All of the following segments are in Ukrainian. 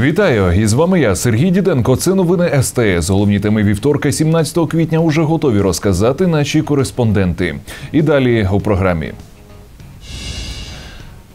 Вітаю! І з вами я, Сергій Діденко. Це новини СТС. Головні теми вівторка, 17 квітня, уже готові розказати наші кореспонденти. І далі у програмі.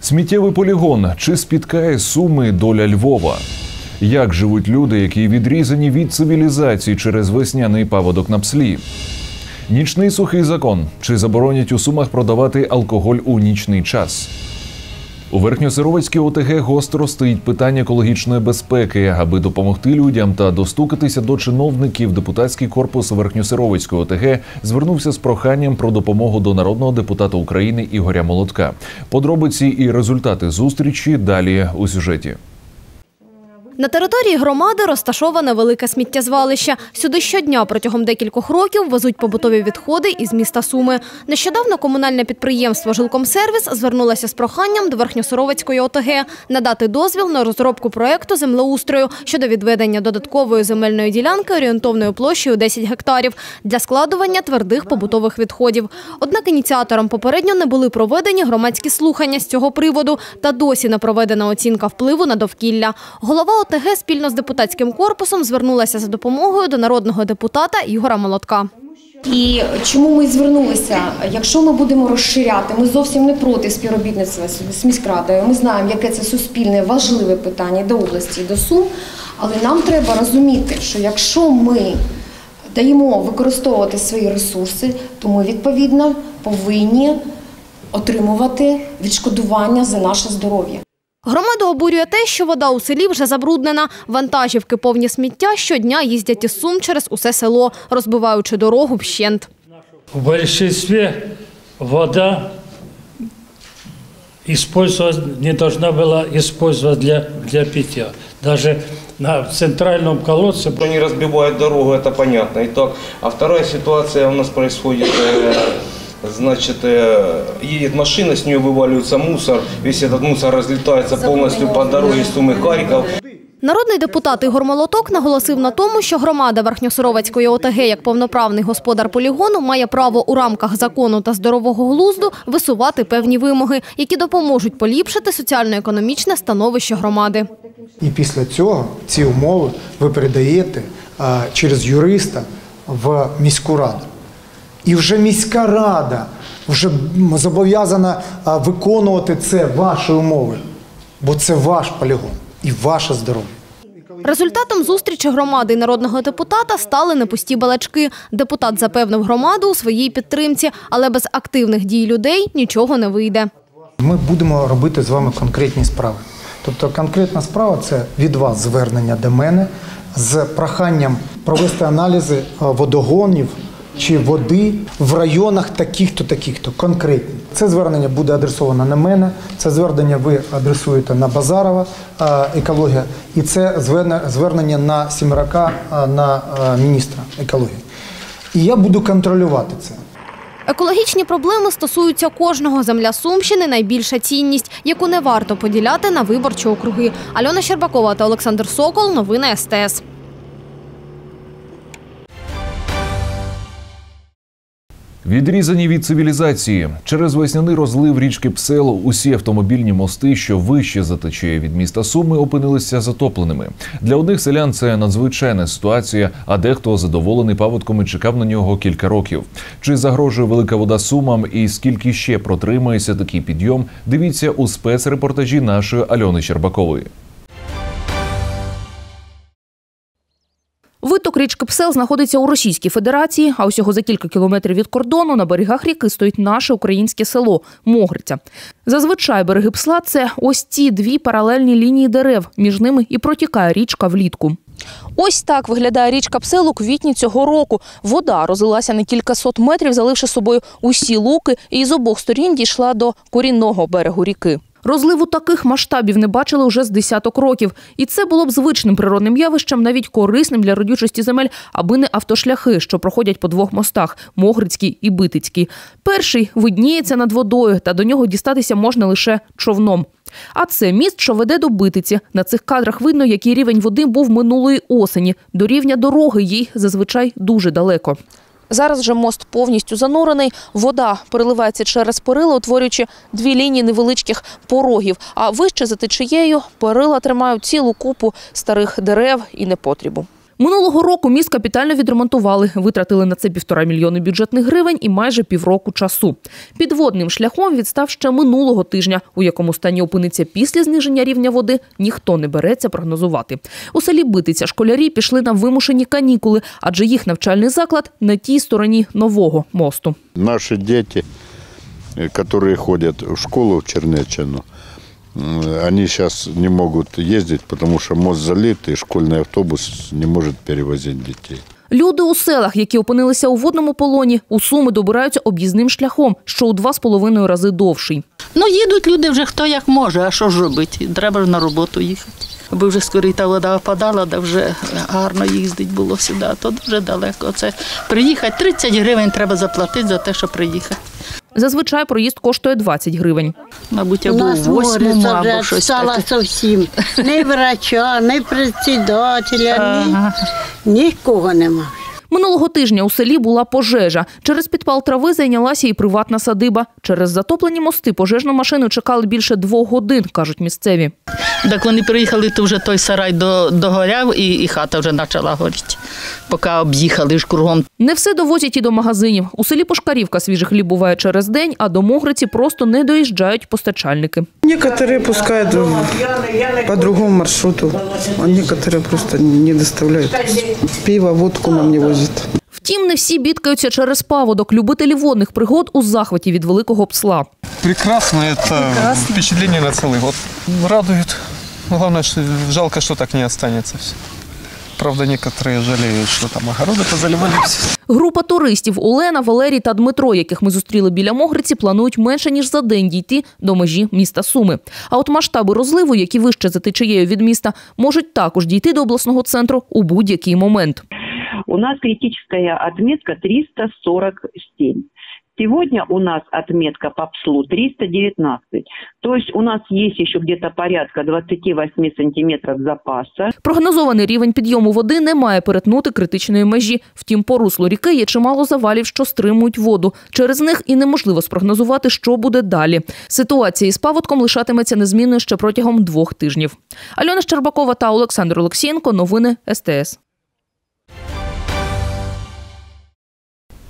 Сміттєвий полігон чи спіткає суми доля Львова? Як живуть люди, які відрізані від цивілізації через весняний паводок на пслі? Нічний сухий закон чи заборонять у сумах продавати алкоголь у нічний час? У Верхньосировицькій ОТГ гостро стоїть питання екологічної безпеки, аби допомогти людям та достукатися до чиновників. Депутатський корпус Верхньосировицької ОТГ звернувся з проханням про допомогу до народного депутата України Ігоря Молотка. Подробиці і результати зустрічі далі у сюжеті. На території громади розташоване велике сміттєзвалище. Сюди щодня протягом декількох років везуть побутові відходи із міста Суми. Нещодавно комунальне підприємство «Жилкомсервіс» звернулося з проханням до Верхньосоровецької ОТГ надати дозвіл на розробку проєкту землеустрою щодо відведення додаткової земельної ділянки орієнтовною площею 10 гектарів для складування твердих побутових відходів. Однак ініціатором попередньо не були проведені громадські слухання з цього приводу та досі не проведена оцінка впливу на довкілля. Голова ОТГ спільно з депутатським корпусом звернулася за допомогою до народного депутата Ігора Молотка. І чому ми звернулися? Якщо ми будемо розширяти, ми зовсім не проти співробітництва з міськрадою. Ми знаємо, яке це суспільне важливе питання до області, до Сум. Але нам треба розуміти, що якщо ми даємо використовувати свої ресурси, то ми відповідно повинні отримувати відшкодування за наше здоров'я. Громаду обурює те, що вода у селі вже забруднена. Вантажівки повні сміття щодня їздять із Сум через усе село, розбиваючи дорогу вщент. В большинстве вода использовать не должна была использоваться для, для питья. Даже на центральном колодце Что они разбивают дорогу, это понятно. Итак, а вторая ситуация у нас происходит, э, значит, э, едет машина, с нее вываливается мусор, весь этот мусор разлетается полностью по дороге Сумы Харьков. Народний депутат Ігор Молоток наголосив на тому, що громада Верхньосоровецької ОТГ як повноправний господар полігону має право у рамках закону та здорового глузду висувати певні вимоги, які допоможуть поліпшити соціально-економічне становище громади. І після цього ці умови ви передаєте а, через юриста в міську раду. І вже міська рада вже зобов'язана виконувати це ваші умови, бо це ваш полігон і ваше здоров'я. Результатом зустрічі громади і народного депутата стали не пусті балачки. Депутат запевнив громаду у своїй підтримці, але без активних дій людей нічого не вийде. Ми будемо робити з вами конкретні справи. Тобто конкретна справа це від вас звернення до мене з проханням провести аналізи водогонів чи води в районах таких-то, таких-то, конкретні. Це звернення буде адресовано на мене, це звернення ви адресуєте на Базарова екологія, і це зверне- звернення на Сімрака на міністра екології. І я буду контролювати це. Екологічні проблеми стосуються кожного. Земля Сумщини – найбільша цінність, яку не варто поділяти на виборчі округи. Альона Щербакова та Олександр Сокол. Новини СТС. Відрізані від цивілізації через весняний розлив річки Псело усі автомобільні мости, що вище за течією від міста Суми, опинилися затопленими. Для одних селян це надзвичайна ситуація, а дехто задоволений паводком і чекав на нього кілька років. Чи загрожує велика вода сумам і скільки ще протримається такий підйом? Дивіться у спецрепортажі нашої Альони Щербакової. Виток річки Псел знаходиться у Російській Федерації, а усього за кілька кілометрів від кордону на берегах ріки стоїть наше українське село Могриця. Зазвичай береги Псла це ось ці дві паралельні лінії дерев. Між ними і протікає річка влітку. Ось так виглядає річка Псел у квітні цього року. Вода розлилася на кількасот метрів, заливши собою усі луки, і з обох сторін дійшла до корінного берегу ріки. Розливу таких масштабів не бачили вже з десяток років. І це було б звичним природним явищем, навіть корисним для родючості земель, аби не автошляхи, що проходять по двох мостах Могрицький і Битицький. Перший видніється над водою, та до нього дістатися можна лише човном. А це міст, що веде до Битиці. На цих кадрах видно, який рівень води був минулої осені. До рівня дороги їй зазвичай дуже далеко. Зараз же мост повністю занурений. Вода переливається через перила, утворюючи дві лінії невеличких порогів. А вище за течією перила тримають цілу купу старих дерев і непотрібу. Минулого року міст капітально відремонтували, витратили на це півтора мільйони бюджетних гривень і майже півроку часу. Підводним шляхом відстав ще минулого тижня, у якому стані опиниться після зниження рівня води, ніхто не береться прогнозувати. У селі Битиця школярі пішли на вимушені канікули, адже їх навчальний заклад на тій стороні нового мосту. Наши дети, э, которые ходят в школу в Чернечину, м, они сейчас не могут ездить, потому что мост залит, и школьный автобус не может перевозить детей. Люди у селах, які опинилися у водному полоні, у суми добираються об'їзним шляхом, що у два з половиною рази довший. Ну, їдуть люди вже хто як може, а що ж робити? Треба ж на роботу їхати. Аби вже скорі та вода опадала, да вже гарно їздить було сюди, а то дуже далеко. Це приїхати 30 гривень треба заплатити за те, що приїхати. Зазвичай проїзд коштує 20 гривень. Мабуть, або нас в восьму, гориця або щось стала зовсім. Ні врача, ні председателя, ні, нікого нема. Минулого тижня у селі була пожежа. Через підпал трави зайнялася і приватна садиба. Через затоплені мости пожежну машину чекали більше двох годин, кажуть місцеві. Так вони приїхали, то вже той сарай догоряв і, і хата вже почала горіти. Поки об'їхали ж кругом. Не все довозять і до магазинів. У селі Пошкарівка свіжий хліб буває через день, а до Могриці просто не доїжджають постачальники. Некоторые пускают по другому маршруту, а некоторые просто не доставляют. Пиво, водку нам не возят. Втім, не всі бідкаються через паводок. Любителі водних пригод у захваті від великого псла. Прекрасно, это впечатление на целый год. Радует. Главное, что жалко, что так не останется все. Правда, некоторые жалеют, что там огороды позаливали все. Група туристів Олена, Валерій та Дмитро, яких ми зустріли біля Могриці, планують менше ніж за день дійти до межі міста Суми. А от масштаби розливу, які вище за течією від міста, можуть також дійти до обласного центру у будь-який момент. У нас критическая отметка 347. Сегодня у нас отметка по ПСЛу 319. То есть у нас есть еще где-то порядка 28 сантиметров запаса. Прогнозований рівень підйому води не має перетнути критичної межі. Втім, по руслу ріки є чимало завалів, що стримують воду. Через них і неможливо спрогнозувати, що буде далі. Ситуація із паводком лишатиметься незмінною ще протягом двох тижнів. Альона Щербакова та Олександр Олексієнко. Новини СТС.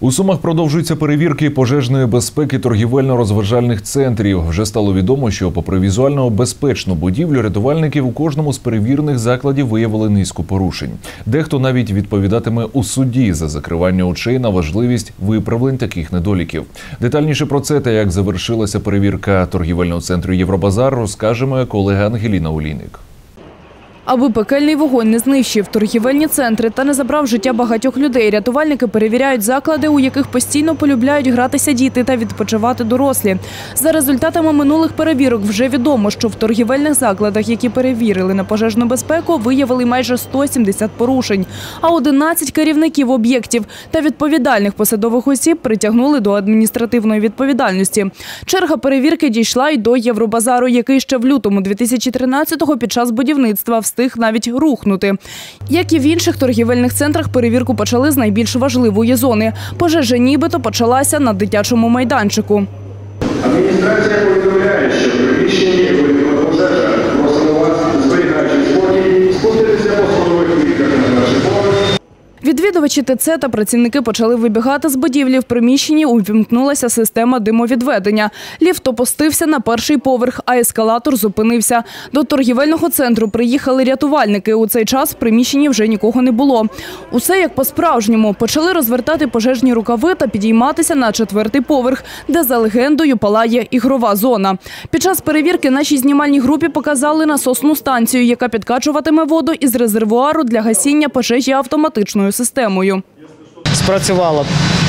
У Сумах продовжуються перевірки пожежної безпеки торгівельно-розважальних центрів. Вже стало відомо, що, попри візуально безпечну будівлю, рятувальники у кожному з перевірених закладів виявили низку порушень. Дехто навіть відповідатиме у суді за закривання очей на важливість виправлень таких недоліків. Детальніше про це та як завершилася перевірка торгівельного центру Євробазар, розкаже моя колега Ангеліна Олійник. Аби пекельний вогонь не знищив торгівельні центри та не забрав життя багатьох людей, рятувальники перевіряють заклади, у яких постійно полюбляють гратися діти та відпочивати дорослі. За результатами минулих перевірок вже відомо, що в торгівельних закладах, які перевірили на пожежну безпеку, виявили майже 170 порушень. А 11 керівників об'єктів та відповідальних посадових осіб притягнули до адміністративної відповідальності. Черга перевірки дійшла й до Євробазару, який ще в лютому 2013-го під час будівництва встиг навіть рухнути. Як і в інших торгівельних центрах, перевірку почали з найбільш важливої зони. Пожежа нібито почалася на дитячому майданчику. Адміністрація повідомляє, що приміщення виникла пожежа. Просимо вас, зберігаючи спокій, спуститися по сходових клітках на перший поверх. Відвідувачі ТЦ та працівники почали вибігати з будівлі. В приміщенні увімкнулася система димовідведення. Ліфт опустився на перший поверх, а ескалатор зупинився. До торгівельного центру приїхали рятувальники. У цей час в приміщенні вже нікого не було. Усе як по-справжньому. Почали розвертати пожежні рукави та підійматися на четвертий поверх, де за легендою палає ігрова зона. Під час перевірки нашій знімальній групі показали насосну станцію, яка підкачуватиме воду із резервуару для гасіння пожежі автоматичною системою. Спрацювала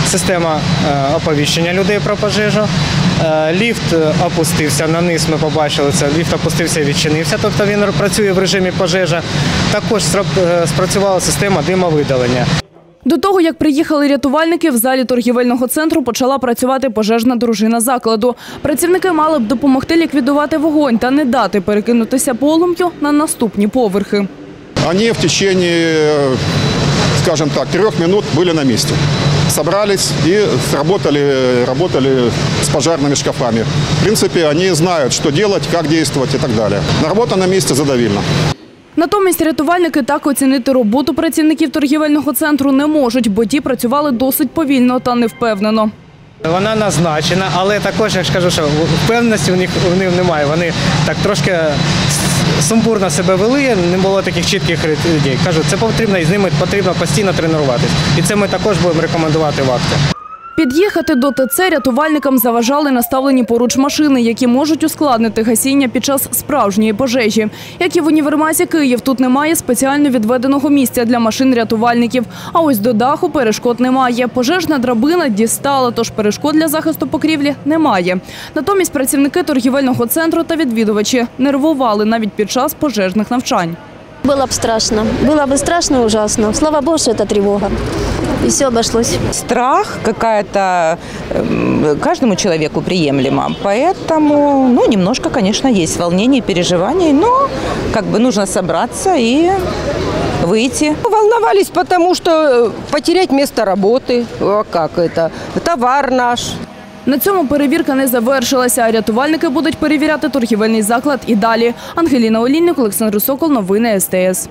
система е, оповіщення людей про пожежу. Е, Ліфт е, опустився на низ. Ми побачили це. Ліфт опустився і відчинився, тобто він працює в режимі пожежа. Також спрацювала система димовидалення. До того, як приїхали рятувальники, в залі торгівельного центру почала працювати пожежна дружина закладу. Працівники мали б допомогти ліквідувати вогонь та не дати перекинутися полум'ю на наступні поверхи. Они в течение, скажем так, трех минут были на месте. собрались и сработали, работали с пожарными шкафами. В принципе, они знают, что делать, как действовать и так далее. Работа на месте задавильна. Натомість рятувальники так оцінити роботу працівників торгівельного центру не можуть, бо ті працювали досить повільно та невпевнено. Вона назначена, але також я ж кажу, що впевненості в них в них немає. Вони так трошки сумбурно себе вели, не було таких чітких людей. Кажу, це потрібно і з ними потрібно постійно тренуватись. І це ми також будемо рекомендувати в акті. Під'їхати до ТЦ рятувальникам заважали наставлені поруч машини, які можуть ускладнити гасіння під час справжньої пожежі. Як і в універмазі Київ, тут немає спеціально відведеного місця для машин рятувальників. А ось до даху перешкод немає. Пожежна драбина дістала, тож перешкод для захисту покрівлі немає. Натомість працівники торгівельного центру та відвідувачі нервували навіть під час пожежних навчань. Было бы страшно. Было бы страшно и ужасно. Слава Богу, что это тревога. И все обошлось. Страх какая-то эм, каждому человеку приемлема. Поэтому, ну, немножко, конечно, есть волнение, переживаний, но как бы нужно собраться и выйти. Волновались, потому что э, потерять место работы, а как это, товар наш. На цьому перевірка не завершилася. а Рятувальники будуть перевіряти торгівельний заклад і далі. Ангеліна Олійник, Олександр Сокол, новини СТС.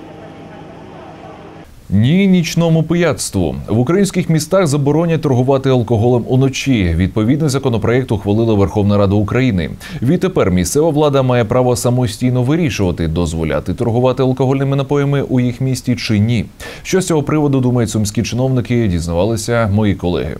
Ні нічному пияцтву в українських містах заборонять торгувати алкоголем уночі. Відповідний законопроект ухвалила Верховна Рада України. Відтепер місцева влада має право самостійно вирішувати, дозволяти торгувати алкогольними напоями у їх місті чи ні. Що з цього приводу думають сумські чиновники? Дізнавалися мої колеги.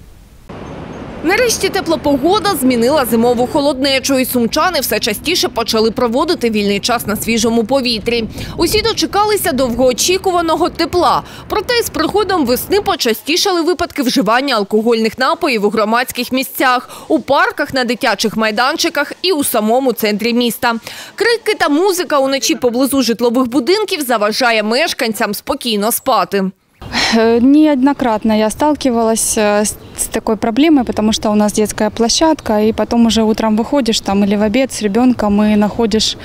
Нарешті тепла погода змінила зимову холоднечу, і сумчани все частіше почали проводити вільний час на свіжому повітрі. Усі дочекалися довгоочікуваного тепла. Проте з приходом весни почастішали випадки вживання алкогольних напоїв у громадських місцях, у парках, на дитячих майданчиках і у самому центрі міста. Крики та музика уночі поблизу житлових будинків заважає мешканцям спокійно спати. Э, Неоднократно я сталкивалась э, с с такой проблемой, потому что у нас детская площадка, и потом уже утром выходишь там или в обед с ребенком и находишь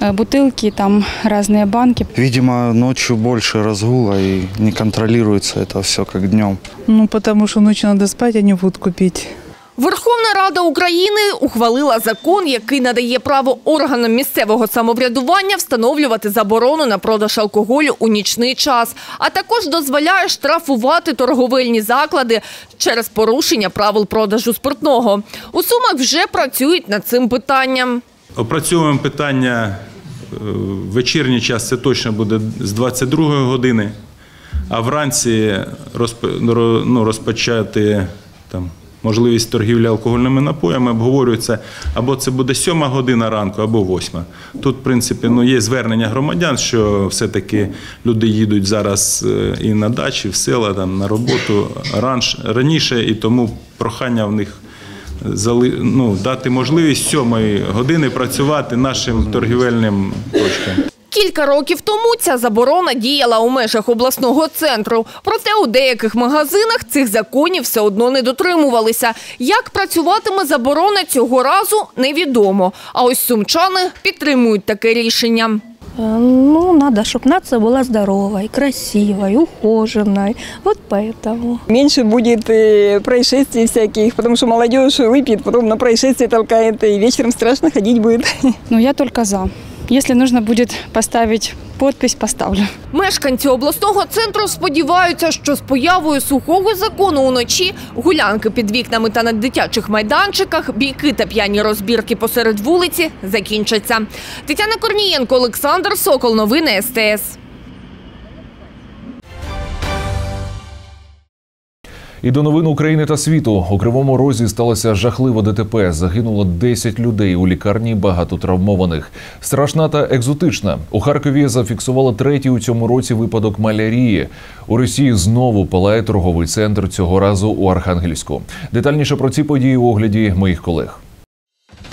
э, бутылки, там разные банки. Видимо, ночью больше разгула и не контролируется это все как днем. Ну, потому что ночью надо спать, а не водку пить. Верховна Рада України ухвалила закон, який надає право органам місцевого самоврядування встановлювати заборону на продаж алкоголю у нічний час, а також дозволяє штрафувати торговельні заклади через порушення правил продажу спиртного. У Сумах вже працюють над цим питанням. Опрацьовуємо питання е, вечірній час, це точно буде з 22 години, а вранці розп- ну, розпочати там, можливість торгівлі алкогольними напоями обговорюється або це буде 7 година ранку, або 8. Тут, в принципі, ну, є звернення громадян, що все-таки люди їдуть зараз е, і на дачі, в села, там, на роботу раніше, і тому прохання в них зали, ну, дати можливість 7 години працювати нашим торгівельним точкам. Кілька років тому ця заборона діяла у межах обласного центру. Проте у деяких магазинах цих законів все одно не дотримувалися. Як працюватиме заборона цього разу, невідомо. А ось сумчани підтримують таке рішення. Э, Ну, надо, чтобы нация была здоровой, красивой, ухоженной. Вот поэтому. Меньше будет э, происшествий всяких, потому что молодежь выпьет, потом на происшествие толкает, и вечером страшно ходить будет. Ну, я только за. Если нужно будет поставить подпись, поставлю. Мешканці обласного центру сподіваються, що з появою сухого закону уночі гулянки під вікнами та на дитячих майданчиках, бійки та п'яні розбірки посеред вулиці закінчаться. Тетяна Корнієнко, Олександр Сокол. Новини СТС. І до новин України та світу у кривому розі сталося жахливе ДТП. Загинуло 10 людей у лікарні, багато травмованих. Страшна та екзотична. У Харкові зафіксували третій у цьому році випадок малярії. У Росії знову палає торговий центр цього разу у Архангельську. Детальніше про ці події у огляді моїх колег.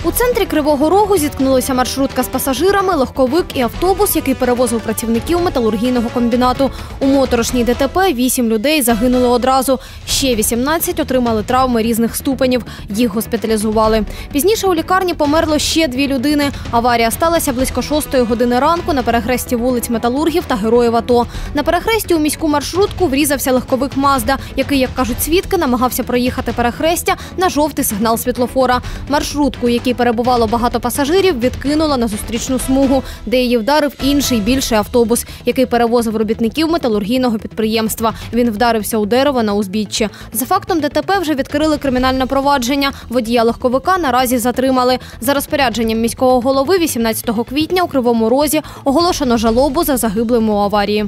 У центрі Кривого Рогу зіткнулися маршрутка з пасажирами, легковик і автобус, який перевозив працівників металургійного комбінату. У моторошній ДТП вісім людей загинули одразу. Ще 18 отримали травми різних ступенів. Їх госпіталізували. Пізніше у лікарні померло ще дві людини. Аварія сталася близько шостої години ранку на перехресті вулиць Металургів та Героїв АТО. На перехресті у міську маршрутку врізався легковик Мазда, який, як кажуть свідки, намагався проїхати перехрестя на жовтий сигнал світлофора. Маршрутку, у якій перебувало багато пасажирів, відкинула на зустрічну смугу, де її вдарив інший більший автобус, який перевозив робітників металургійного підприємства. Він вдарився у дерево на узбіччі. За фактом ДТП вже відкрили кримінальне провадження. Водія легковика наразі затримали. За розпорядженням міського голови 18 квітня у Кривому Розі оголошено жалобу за загиблим у аварії.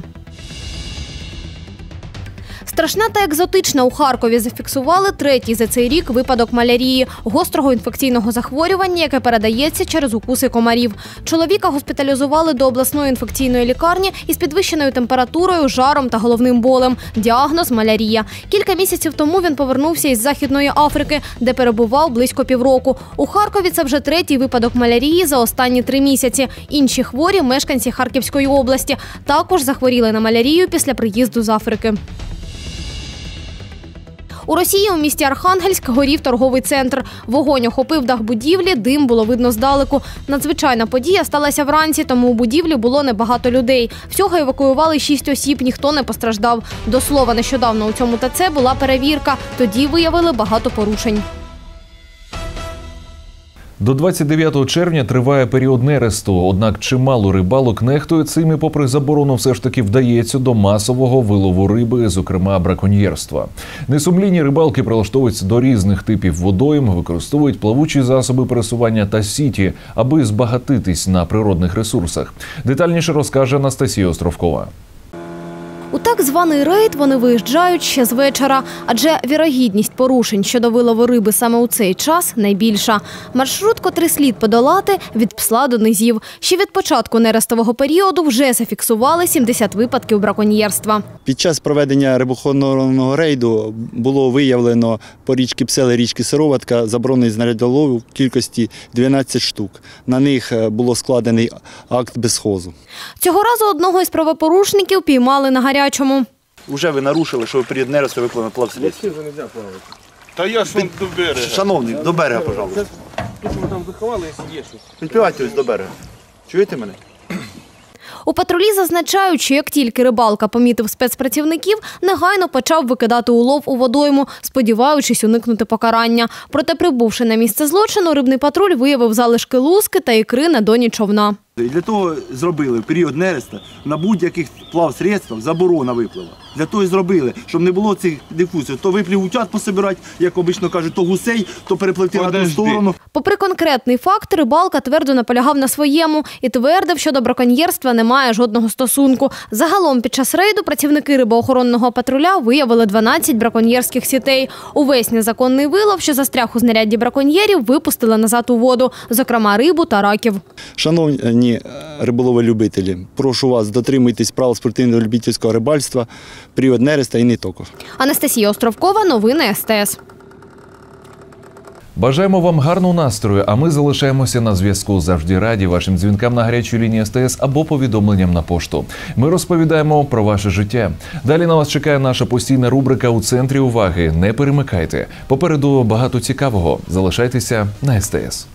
Страшна та екзотична у Харкові зафіксували третій за цей рік випадок малярії, гострого інфекційного захворювання, яке передається через укуси комарів. Чоловіка госпіталізували до обласної інфекційної лікарні із підвищеною температурою, жаром та головним болем. Діагноз малярія. Кілька місяців тому він повернувся із Західної Африки, де перебував близько півроку. У Харкові це вже третій випадок малярії за останні три місяці. Інші хворі мешканці Харківської області також захворіли на малярію після приїзду з Африки. У Росії у місті Архангельськ горів торговий центр. Вогонь охопив дах будівлі, дим було видно здалеку. Надзвичайна подія сталася вранці, тому у будівлі було небагато людей. Всього евакуювали шість осіб, ніхто не постраждав. До слова, нещодавно у цьому ТЦ була перевірка. Тоді виявили багато порушень. До 29 червня триває період нересту, однак чимало рибалок нехтує цим і попри заборону все ж таки вдається до масового вилову риби, зокрема браконьєрства. Несумлінні рибалки прилаштовуються до різних типів водойм, використовують плавучі засоби пересування та сіті, аби збагатитись на природних ресурсах. Детальніше розкаже Анастасія Островкова. Так званий рейд вони виїжджають ще з вечора, адже вірогідність порушень щодо вилову риби саме у цей час найбільша. Маршрут, котрий слід подолати від псла до низів. Ще від початку нерестового періоду вже зафіксували 70 випадків браконьєрства. Під час проведення рибохоронного рейду було виявлено по річці Псели, річки Сироватка заборонений знарядоловів в кількості 12 штук. На них е, було складений акт безхозу. Цього разу одного із правопорушників піймали на гарячому. Уже ви нарушили, що ви перед нерестом виплили плавслідство. Та я ж вам до берега. Шановні, до берега, пожалуйста. Тут ми там заховали, є щось. Підпливайте ось до берега. Чуєте мене? У патрулі зазначають, що як тільки рибалка помітив спецпрацівників, негайно почав викидати улов у водойму, сподіваючись уникнути покарання. Проте, прибувши на місце злочину, рибний патруль виявив залишки луски та ікри на доні човна. І для того зробили в період нереста на будь-яких плавсредствах заборона виплива. Для того і зробили, щоб не було цих дифузій. То виплів утят пособирати, як обично кажуть, то гусей, то перепливти на ту сторону. Попри конкретний факт, рибалка твердо наполягав на своєму і твердив, що до браконьєрства немає жодного стосунку. Загалом під час рейду працівники рибоохоронного патруля виявили 12 браконьєрських сітей. Увесь незаконний вилов, що застряг у знарядді браконьєрів, випустили назад у воду, зокрема рибу та раків. Шановні е, риболови-любителі, прошу вас, дотримуйтесь правил спортивного любительського рибальства, період нереста і не тільки. Анастасія Островкова, новини СТС. Бажаємо вам гарного настрою, а ми залишаємося на зв'язку. Завжди раді вашим дзвінкам на гарячу лінію СТС або повідомленням на пошту. Ми розповідаємо про ваше життя. Далі на вас чекає наша постійна рубрика у центрі уваги. Не перемикайте. Попереду багато цікавого. Залишайтеся на СТС.